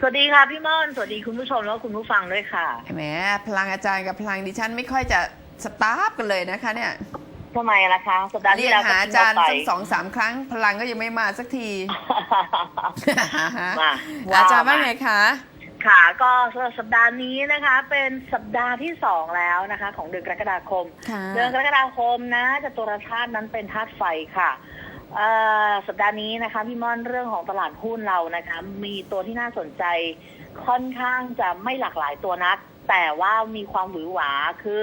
สวัสดีค่ะพี่ม่อน สวัสดีคุณผู้ชมแล้วก็คุณผู้ฟังด้วยค่ะแหมพลังอาจารย์กับพลังดิฉันไม่ค่อยจะสตาร์ฟกันเลยนะคะ เนี่ยทำไมล่ะคะสัปดาห์เรีที่ยกแล้วหาอาจารย์ก็สักทิ้งสองสามครั้ง พลังก็ยังไม่มาสักทีมาอาจารย์ว่าไงคะค่ะก็สำหรับสัปดาห์นี้นะคะ เป็นสัปดาห์ที่สองแล้วนะคะ ของเดือนกรกฎาคมค่ะเดือนกรกฎาคมนะจตุรธาตุนั้นเป็นธาตุไฟค่ะเอ่อ สัปดาห์นี้นะคะพี่ม่อนเรื่องของตลาดหุ้นเรานะคะ มีตัวที่น่าสนใจค่อนข้างจะไม่หลากหลายตัวนัก แต่ว่ามีความหวือหวาคือ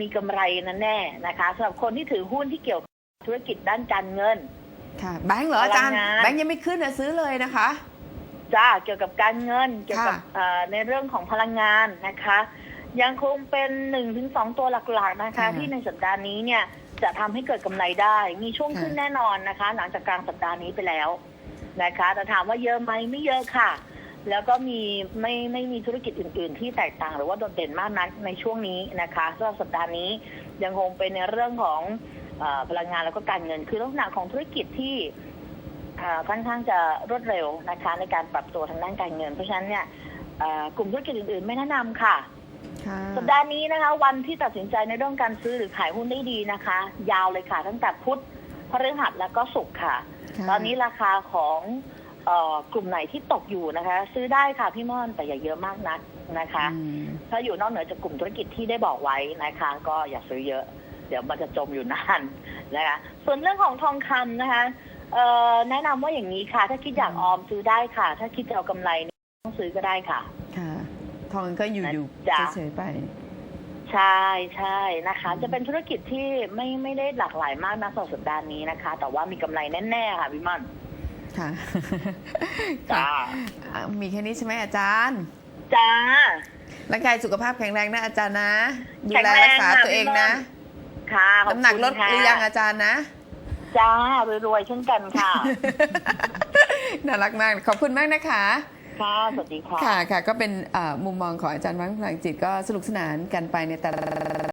มีกำไรนั้นแน่นะคะสำหรับคนที่ถือหุ้นที่เกี่ยวกับธุรกิจด้านการเงิน ค่ะ แบงค์เหรออาจารย์พลังงานแบงค์ยังไม่ขึ้นนะซื้อเลยนะคะจ้าเกี่ยวกับการเงินเกี่ยวกับค่ะเอ่อในเรื่องของพลังงานนะคะ ยังคงเป็นหนึ่งถึงสองตัวหลักๆนะคะ ที่ในสัปดาห์นี้เนี่ย จะทำให้เกิดกำไรได้ มีช่วงขึ้นแน่นอนนะคะ หลังจากกลางสัปดาห์นี้ไปแล้วนะคะแต่ถามว่าเยอะไหมไม่เยอะค่ะ แล้วก็มีไม่ไม่มีธุรกิจอื่น ๆ ที่แตกต่างหรือว่าโดดเด่นมากนักในช่วงนี้นะคะสำหรับสัปดาห์นี้ยังคงเป็นในเรื่องของเออพลังงานแล้วก็การเงิน คือลักษณะของธุรกิจที่อ่าค่อนข้างจะรวดเร็วนะคะ ในการปรับตัวทางด้านการเงิน เพราะฉะนั้นเนี่ยเอ่อกลุ่มธุรกิจอื่น ๆ ไม่แนะนำค่ะค่ะสัป ดาห์นี้นะคะ วันที่ตัดสินใจในเรื่องการซื้อหรือขายหุ้นได้ดีนะคะ ยาวเลยค่ะ ตั้งแต่พุธพฤหัสแล้วก็ศุกร์ค่ะค่ะตอนนี้ราคาของเอ่อกลุ่มไหนที่ตกอยู่นะคะ ซื้อได้ค่ะพี่ม่อนแต่อย่าเยอะมากนักนะคะอืมถ้าอยู่นอกเหนือจากกลุ่มธุรกิจที่ได้บอกไว้นะคะ ก็อย่าซื้อเยอะ เดี๋ยวมันจะจมอยู่นานนะคะ ส่วนเรื่องของทองคำนะคะเอ่อแนะนำว่าอย่างนี้ค่ะ ถ้าคิดอยากออมซื้อได้ค่ะ ถ้าคิดจะเอากำไรเนี่ยต้องซื้อก็ได้ค่ะค่ะ ทองก็อยู่อยู่จ้ะเฉยๆไป ใช่ใช่นะคะ จะเป็นธุรกิจที่ไม่ไม่ได้หลากหลายมากนะสำหรับสัปดาห์นี้นะคะ แต่ว่ามีกำไรแน่ๆค่ะพี่ม่อนค่ะจ้าอะมีแค่นี้ใช่ไหมอาจารย์จ้าร่างกายสุขภาพแข็งแรงนะอาจารย์นะ ดูแข็งแลแรงรักษาค่ะตัวเองพี่ม่อนนะ ค่ะขอบน้ำหนักคุณลดค่ะหรือยังอาจารย์นะ จ้ารวยๆเช่นกันค่ะ น่ารักมาก ขอบคุณมากนะคะ ค่ะ สวัสดีค่ะ ค่ะค่ะก็เป็นเอ่อมุมมองของอาจารย์วังพลังจิตก็สนุกสนานกันไปในแต่ละ